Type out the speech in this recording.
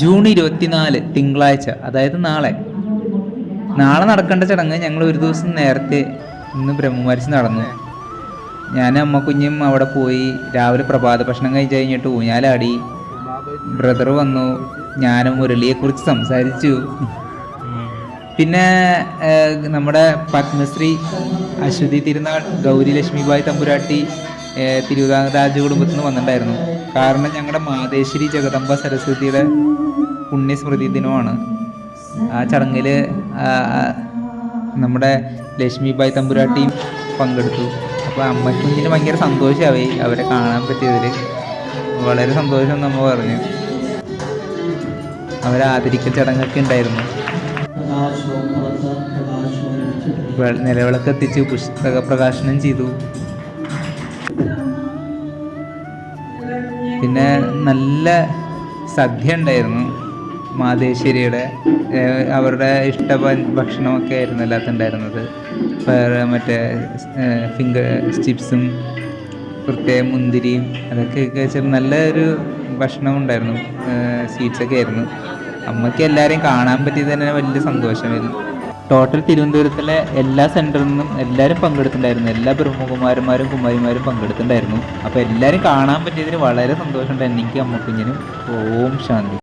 June ഇരുപത്തിനാല് തിങ്കളാഴ്ച അതായത് നാളെ. നാളെ നടക്കേണ്ട ചടങ്ങ് ഞങ്ങൾ ഒരു ദിവസം നേരത്തെ ഇന്ന് ബ്രഹ്മമാരിച്ച് നടന്നു. ഞാൻ അമ്മ കുഞ്ഞും അവിടെ പോയി രാവിലെ പ്രഭാത ഭക്ഷണം കഴിച്ച് കഴിഞ്ഞിട്ട് ഊഞ്ഞാലാടി. ബ്രദർ വന്നു ഞാനും മുരളിയെക്കുറിച്ച് സംസാരിച്ചു. പിന്നെ നമ്മുടെ പത്മശ്രീ അശ്വതി തിരുനാൾ ഗൗരി ലക്ഷ്മിബായ് തമ്പുരാട്ടി തിരുവിതാംകൂർ രാജകുടുംബത്തിൽ നിന്ന് വന്നിട്ടുണ്ടായിരുന്നു. കാരണം ഞങ്ങളുടെ മാതേശ്വരി ജഗദംബ സരസ്വതിയുടെ പുണ്യസ്മൃതി ദിനമാണ്. ആ ചടങ്ങിൽ നമ്മുടെ ലക്ഷ്മിബായി തമ്പുരാട്ടിയും പങ്കെടുത്തു. അപ്പോൾ അമ്മയ്ക്കും ഇതിന് ഭയങ്കര സന്തോഷമായി അവരെ കാണാൻ പറ്റിയതിൽ വളരെ സന്തോഷം നമ്മൾ പറഞ്ഞു. അവരെ ആദരിക്കൽ ചടങ്ങൊക്കെ ഉണ്ടായിരുന്നു. നിലവിളക്ക് എത്തിച്ച് പുസ്തക പ്രകാശനം ചെയ്തു. പിന്നെ നല്ല സദ്യ ഉണ്ടായിരുന്നു മാതേശ്വരിയുടെ അവരുടെ ഇഷ്ട ഭക്ഷണമൊക്കെ ആയിരുന്നു എല്ലാത്ത ഉണ്ടായിരുന്നത്. മറ്റേ ഫിംഗർ ചിപ്സും പ്രത്യേക മുന്തിരിയും അതൊക്കെ വെച്ചാൽ നല്ലൊരു ഭക്ഷണം ഉണ്ടായിരുന്നു. സ്വീറ്റ്സൊക്കെ ആയിരുന്നു. അമ്മയ്ക്ക് എല്ലാവരെയും കാണാൻ പറ്റിയത് തന്നെ വലിയ സന്തോഷമായിരുന്നു. ടോട്ടൽ തിരുവനന്തപുരത്തിലെ എല്ലാ സെന്ററിൽ നിന്നും എല്ലാവരും പങ്കെടുത്തിട്ടുണ്ടായിരുന്നു. എല്ലാ ബ്രഹ്മകുമാരന്മാരും കുമാരിമാരും പങ്കെടുത്തിട്ടുണ്ടായിരുന്നു. അപ്പോൾ എല്ലാവരും കാണാൻ പറ്റിയതിന് വളരെ സന്തോഷമുണ്ട്. എനിക്ക് അമ്മക്കുഞ്ഞിനും ഓം ശാന്തി.